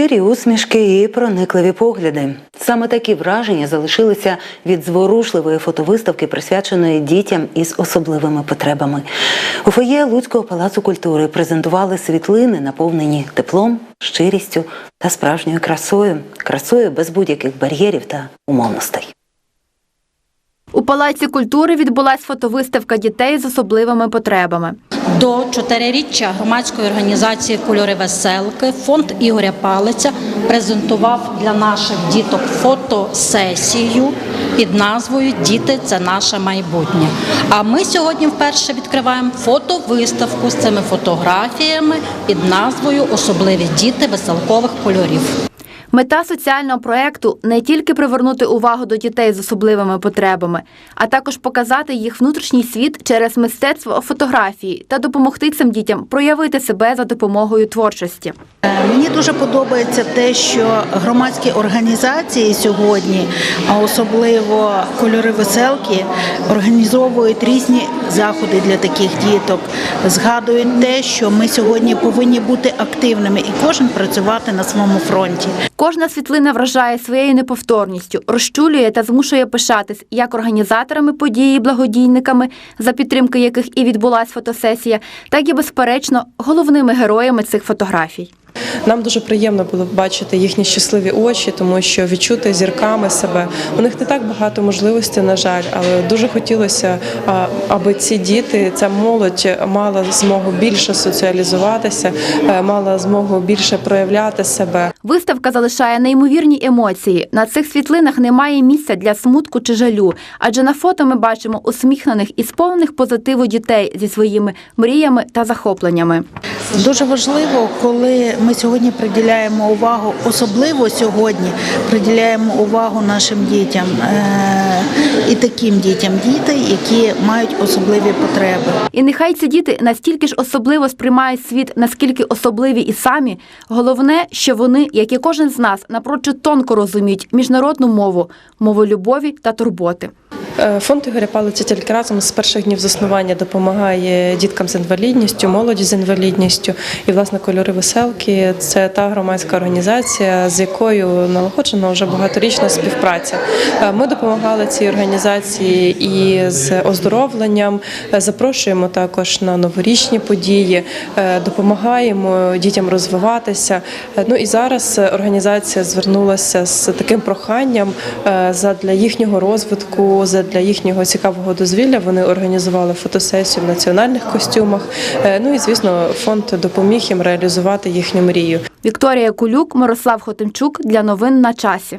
Щирі усмішки і проникливі погляди. Саме такі враження залишилися від зворушливої фотовиставки, присвяченої дітям із особливими потребами. У фоє Луцького палацу культури презентували світлини, наповнені теплом, щирістю та справжньою красою, красою без будь-яких бар'єрів та умовностей. У Палаці культури відбулась фотовиставка дітей з особливими потребами. До чотириріччя громадської організації Кольори веселки фонд Ігоря Палиця презентував для наших діток фотосесію під назвою Діти це наше майбутнє. А ми сьогодні вперше відкриваємо фотовиставку з цими фотографіями під назвою Особливі діти веселкових кольорів. Мета соціального проекту не тільки привернути увагу до дітей з особливими потребами, а також показати їх внутрішній світ через мистецтво фотографії та допомогти цим дітям проявити себе за допомогою творчості. Мені дуже подобається те, що громадські організації сьогодні, а особливо кольори веселки, організовують різні заходи для таких діток, згадують те, що ми сьогодні повинні бути активними і кожен працювати на своєму фронті. Кожна світлина вражає своєю неповторністю, розчулює та змушує пишатись як організаторами події, благодійниками, за підтримки яких і відбулася фотосесія, так і безперечно головними героями цих фотографій. Нам дуже приємно було бачити їхні щасливі очі, тому що відчути зірками себе. У них не так багато можливостей, на жаль, але дуже хотілося, аби ці діти, ця молодь мала змогу більше соціалізуватися, е, мала змогу більше проявляти себе. Виставка залишає неймовірні емоції. На цих світлинах немає місця для смутку чи жалю, адже на фото ми бачимо усміхнених і сповнених позитиву дітей зі своїми мріями та захопленнями. Дуже важливо, коли ми сьогодні приділяємо увагу, особливо сьогодні приділяємо увагу нашим дітям е, і таким дітям, діти, які мають особливі потреби. І нехай ці діти настільки ж особливо сприймають світ, наскільки особливі і самі. Головне, що вони, як і кожен з нас, напрочуд тонко розуміють міжнародну мову, мову любові та турботи. Е, Фонд Ігоря Палиця тільки разом з перших днів заснування допомагає діткам з інвалідністю, молоді з інвалідністю. І, власне, кольори веселки це та громадська організація, з якою налагоджена вже багаторічна співпраця. Е, Ми допомагали цій організації і з оздоровленням, е, запрошуємо також на новорічні події, допомагаємо дітям розвиватися. Ну і зараз організація звернулася з таким проханням задля їхнього розвитку, задля їхнього цікавого дозвілля. Вони організували фотосесію в національних костюмах. Е, Ну і звісно, фонд допоміг їм реалізувати їхню мрію. Вікторія Кулюк, Мирослав Хотимчук для новин на часі.